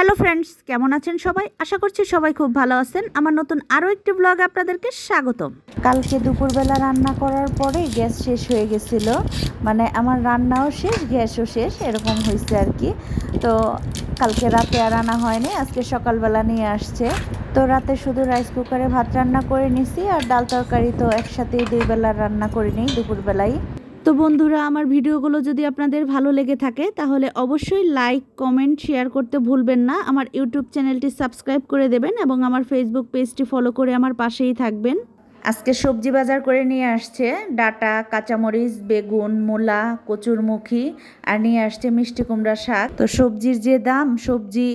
Hello friends, কেমন আছেন সবাই? আশা করছি সবাই খুব ভালো আছেন। আমার নতুন আরও একটি ব্লগ আপনাদেরকে স্বাগতম। কালকে দুপুরবেলা রান্না করার পরে গ্যাস শেষ হয়ে গেছিল। মানে আমার রান্নাও শেষ, গ্যাসও শেষ, এরকম হয়েছে আর কি। তো কালকে রাতে আর আনা হয়নি, আজকে সকালবেলা নিয়ে আসছে। তো রাতে শুধু রাইস কুকারে ভাত রান্না করে নিছি আর ডাল তরকারি তো একসাথেই দুই বেলা রান্না করে নিই দুপুরবেলায় তো বন্ধুরা, আমার ভিডিওগুলো যদি আপনাদের ভালো লেগে থাকে, তাহলে অবশ্যই লাইক কমেন্ট শেয়ার করতে ভুলবেন না। আমার ইউটিউব চ্যানেলটি সাবস্ক্রাইব করে দেবেন এবং আমার ফেসবুক পেজটি ফলো করে আমার পাশেই থাকবেন। আজকে সবজি বাজার করে নিয়ে আসছে ডাটা, কাঁচামরিচ, বেগুন, মূলা, কচুরমুখী, আর নিয়ে আসছে মিষ্টি কুমড়া শাক। তো সবজির যে দাম, সবজি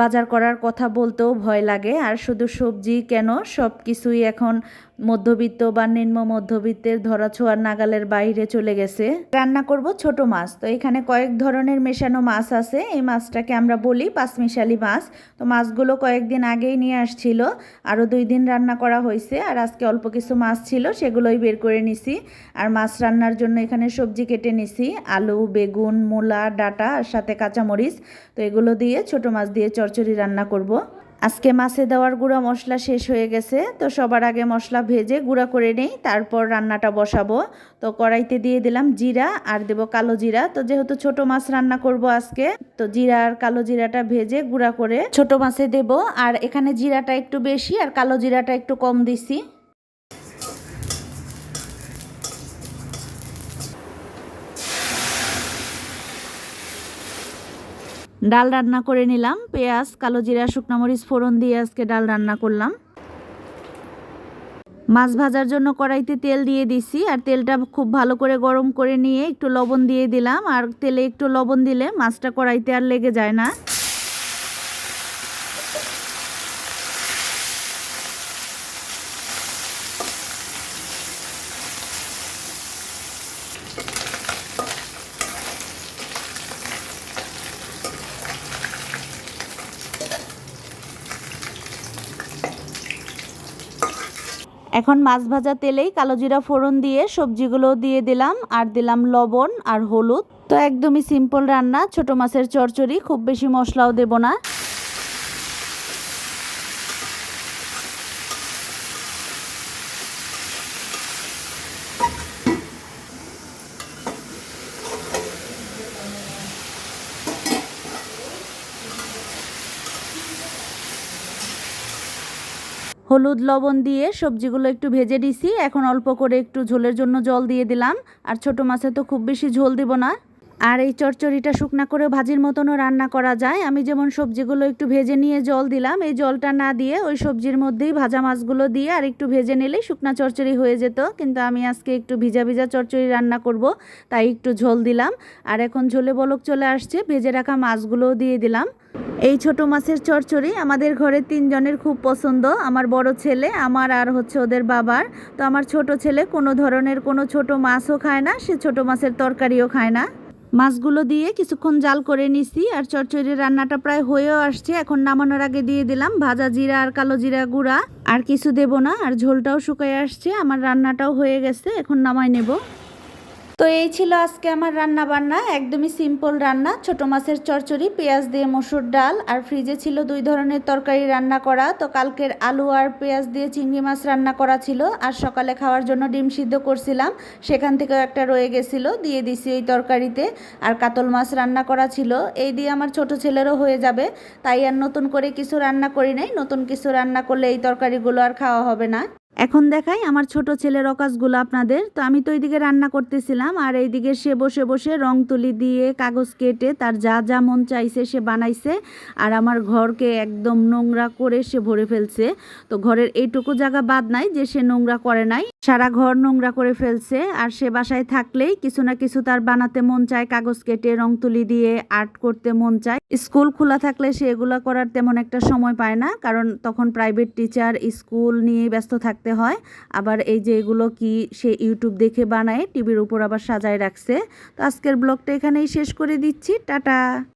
বাজার করার কথা বলতেও ভয় লাগে, আর শুধু সবজি কেন সব কিছুই এখন মধ্যবিত্ত বা নিম্ন মধ্যবিত্তের ধরাছোঁয়ার নাগালের বাইরে চলে গেছে। রান্না করব ছোট মাছ। তো এখানে কয়েক ধরনের মেশানো মাছ আছে। এই মাছটাকে আমরা বলি পাঁচমিশালি মাছ। তো মাছগুলো কয়েকদিন আগেই নিয়ে আসছিল। আরও দুই দিন রান্না করা হয়েছে। আর আজকে অল্প কিছু মাছ ছিল, সেগুলোই বের করে নিছি। আর মাছ রান্নার জন্য এখানে সবজি কেটে নিছি। আলু, বেগুন, মূলা, ডাটা, আর সাথে কাঁচামরিচ। তো এগুলো দিয়ে ছোট মাছ দিয়ে চচ্চড়ি রান্না করব। আজকে মাছে দেওয়ার গুঁড়া মশলা শেষ হয়ে গেছে, তো সবার আগে মশলা ভেজে গুঁড়া করে নেই, তারপর রান্নাটা বসাবো। তো কড়াইতে দিয়ে দিলাম জিরা আর দেব কালো জিরা। তো যেহেতু ছোট মাছ রান্না করব আজকে, তো জিরা আর কালো জিরাটা ভেজে গুঁড়া করে ছোট মাছে দেব। আর এখানে জিরাটা একটু বেশি আর কালো জিরাটা একটু কম দিছি। ডাল রান্না করে নিলাম, পেঁয়াজ, কালো জিরা, শুকনো মরিচ, ফোড়ন দিয়ে আজকে ডাল রান্না করলাম। মাছ ভাজার জন্য কড়াইতে তেল দিয়ে দিছি, আর তেলটা খুব ভালো করে গরম করে নিয়ে একটু লবণ দিয়ে দিলাম, আর তেলে একটু লবণ দিলে মাছটা কড়াইতে আর লেগে যায় না। এখন মাছ ভাজা তেলেই কালো জিরা ফোড়ন দিয়ে সবজিগুলো দিয়ে দিলাম, আর দিলাম লবণ আর হলুদ। তো একদমই সিম্পল রান্না, ছোট মাছের চরচড়ি খুব বেশি মশলাও দেব না। হলুদ লবণ দিয়ে সবজিগুলো একটু ভেজে দিছি এখন অল্প করে একটু ঝোলের জন্য জল দিয়ে দিলাম। আর ছোট মাছে তো খুব বেশি ঝোল দিব না। আর এই চচ্চড়িটা শুকনা করে ভাজির মতনও রান্না করা যায়। আমি যেমন সবজিগুলো একটু ভেজে নিয়ে জল দিলাম, এই জলটা না দিয়ে ওই সবজির মধ্যেই ভাজা মাছগুলো দিয়ে আর একটু ভেজে নিলেই শুকনা চচ্চড়ি হয়ে যেত। কিন্তু আমি আজকে একটু ভিজা ভিজা চচ্চড়ি রান্না করব, তাই একটু ঝোল দিলাম। আর এখন ঝোলে বলক চলে আসছে, ভেজে রাখা মাছগুলোও দিয়ে দিলাম। এই ছোট মাছের চচ্চড়ি আমাদের ঘরে তিনজনের খুব পছন্দ। আমার বড় ছেলে, আমার আর হচ্ছে ওদের বাবার। তো আমার ছোট ছেলে কোনো ধরনের কোনো ছোট মাছও খায় না, সে ছোট মাছের তরকারিও খায় না। মাছগুলো দিয়ে কিছুক্ষণ জাল করে নিছি আর চচ্চড়ির রান্নাটা প্রায় হয়েও আসছে। এখন নামানোর আগে দিয়ে দিলাম ভাজা জিরা আর কালো জিরা গুঁড়া। আর কিছু দেব না, আর ঝোলটাও শুকায় আসছে, আমার রান্নাটাও হয়ে গেছে, এখন নামাই নেব। তো এই ছিল আজকে আমার রান্না বান্না একদমই সিম্পল রান্না। ছোট মাছের চচ্চড়ি পেঁয়াজ দিয়ে মসুর ডাল, আর ফ্রিজে ছিল দুই ধরনের তরকারি রান্না করা। তো কালকের আলু আর পেঁয়াজ দিয়ে চিংড়ি মাছ রান্না করা ছিল, আর সকালে খাওয়ার জন্য ডিম সিদ্ধ করছিলাম। সেখান থেকেও একটা রয়ে গেছিল, দিয়ে দিছি ওই তরকারিতে। আর কাতল মাছ রান্না করা ছিল, এই দিয়ে আমার ছোট ছেলেরও হয়ে যাবে। তাই আর নতুন করে কিছু রান্না করি নাই, নতুন কিছু রান্না করলে এই তরকারিগুলো আর খাওয়া হবে না। এখন দেখাই আমার ছোট ছেলের অকাশগুলো আপনাদের। তো আমি তো এইদিকে রান্না করতেছিলাম, আর এইদিকে সে বসে বসে রং তুলি দিয়ে কাগজ কেটে তার যা যা মন চাইছে সে বানাইছে, আর আমার ঘরকে একদম নোংরা করে সে ভরে ফেলছে। তো ঘরের এইটুকু জায়গা বাদ নাই যে সে নোংরা করে নাই। সারা ঘর নোংরা করে ফেলছে, আর সে বাসায় থাকলেই কিছু না কিছু তার বানাতে মন চায়, কাগজ কেটে, রং তুলি দিয়ে, আর্ট করতে মন চায়। স্কুল খোলা থাকলে সে এগুলো করার তেমন একটা সময় পায় না, কারণ তখন প্রাইভেট টিচার স্কুল নিয়ে ব্যস্ত থাকতে হয়। আবার এই যে এগুলো কি সে ইউটিউব দেখে বানায় টিভির উপর আবার সাজায় রাখছে। তো আজকের ব্লগটা এখানেই শেষ করে দিচ্ছি, টাটা!